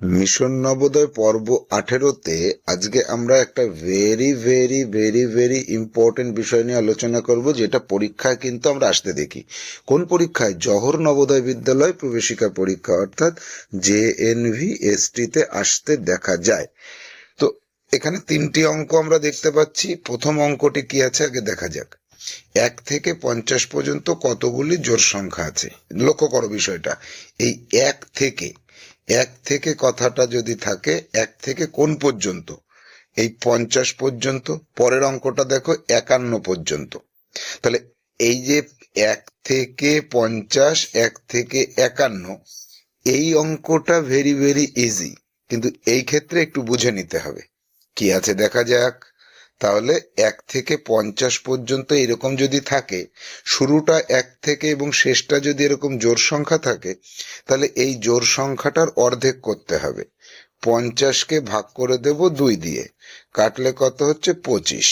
Mission Navodaya পর্ব আঠেরোতে আজকে আমরা একটা very very very very important বিষয় নিয়ে আলোচনা করব, যেটা পরীক্ষায় কিন্তু আমরা আসতে দেখি। কোন পরীক্ষায়? জহর নবোদয় বিদ্যালয় প্রবেশিকা পরীক্ষা, অর্থাৎ জে এন ভি এস টিতে আসতে দেখা যায়। তো এখানে তিনটি অঙ্ক আমরা দেখতে পাচ্ছি। প্রথম অঙ্কটি কি আছে? আগে দেখা যাক। এক থেকে পঞ্চাশ পর্যন্ত কতগুলি জোর সংখ্যা আছে? লক্ষ্য করো বিষয়টা। এই এক থেকে এক থেকে কথাটা যদি থাকে, এক থেকে কোন পর্যন্ত? এই পঞ্চাশ পর্যন্ত, পরের অঙ্কটা দেখো, একান্ন পর্যন্ত। তাহলে এই যে এক থেকে পঞ্চাশ, এক থেকে একান্ন, এই অঙ্কটা ভেরি ভেরি ইজি কিন্তু এই ক্ষেত্রে একটু বুঝে নিতে হবে। কি আছে দেখা যাক? তাহলে এক থেকে পঞ্চাশ পর্যন্ত এরকম যদি থাকে, শুরুটা এক থেকে এবং শেষটা যদি এরকম জোর সংখ্যা থাকে, তাহলে এই জোর সংখ্যাটার অর্ধেক করতে হবে। পঞ্চাশকে ভাগ করে দেব দুই দিয়ে, কাটলে কত হচ্ছে? পঁচিশ।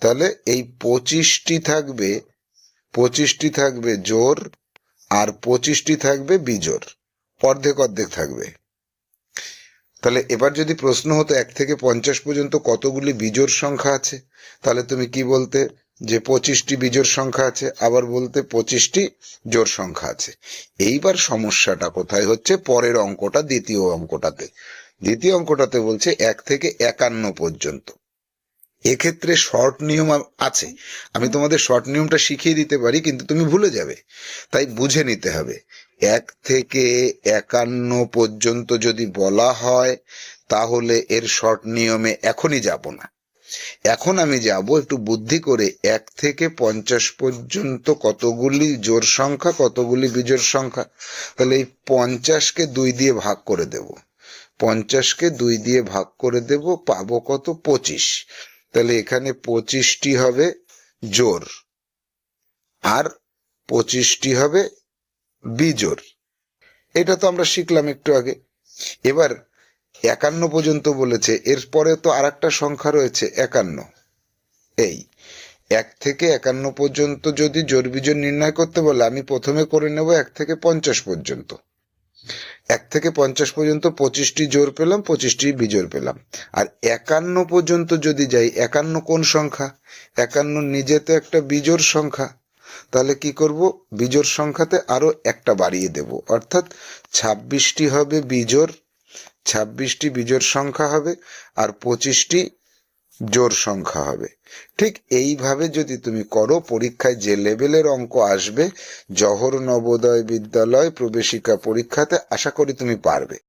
তাহলে এই পঁচিশটি থাকবে পঁচিশটি থাকবে জোর আর পঁচিশটি থাকবে বিজোর অর্ধেক অর্ধেক থাকবে। তাহলে এবার যদি প্রশ্ন হতো এক থেকে পঞ্চাশ পর্যন্ত কতগুলি বিজোর সংখ্যা আছে, তাহলে তুমি কি বলতে যে পঁচিশটি বিজোড় সংখ্যা আছে, আবার বলতে পঁচিশটি জোর সংখ্যা আছে। এইবার সমস্যাটা কোথায় হচ্ছে? পরের অঙ্কটা দ্বিতীয় অঙ্কটাতে। দ্বিতীয় অঙ্কটাতে বলছে এক থেকে একান্ন পর্যন্ত। এক্ষেত্রে শর্ট নিয়ম আছে। আমি তোমাদের শর্ট নিয়মটা শিখিয়ে দিতে পারি, কিন্তু তুমি ভুলে যাবে। তাই বুঝে নিতে হবে। এক থেকে একান্ন পর্যন্ত যদি বলা হয়, তাহলে এর শর্ট নিয়মে এখনই যাব না। এখন আমি যাব একটু বুদ্ধি করে, এক থেকে পঞ্চাশ পর্যন্ত কতগুলি জোর সংখ্যা, কতগুলি বিজোড় সংখ্যা? তাহলে এই পঞ্চাশকে দুই দিয়ে ভাগ করে দেব। পঞ্চাশকে দুই দিয়ে ভাগ করে দেব, পাবো কত? পঁচিশ। তাহলে এখানে পঁচিশটি হবে জোর আর পঁচিশটি হবে বিজোর। এটা তো আমরা শিখলাম একটু আগে। এবার একান্ন পর্যন্ত বলেছে, এরপরে তো আর একটা সংখ্যা রয়েছে, একান্ন। এই, এক থেকে একান্ন পর্যন্ত যদি জোর বিজোর নির্ণয় করতে বলে, আমি প্রথমে করে নেব এক থেকে পঞ্চাশ পর্যন্ত। এক থেকে পঞ্চাশ পর্যন্ত পঁচিশটি জোর পেলাম, পঁচিশটি বিজোড় পেলাম। আর একান্ন পর্যন্ত যদি যাই, একান্ন কোন সংখ্যা? একান্ন নিজে তো একটা বিজোড় সংখ্যা। তাহলে কি করব? বিজোড় সংখ্যাতে আরও একটা বাড়িয়ে দেব। অর্থাৎ ছাব্বিশটি হবে বিজোড় ছাব্বিশটি বিজোড় সংখ্যা হবে, আর পঁচিশটি জোর সংখ্যা হবে। ঠিক এইভাবে যদি তুমি করো, পরীক্ষায় যে লেভেলের অঙ্ক আসবে, জহর নবোদয় বিদ্যালয় প্রবেশিকা পরীক্ষাতে আশা করি তুমি পারবে।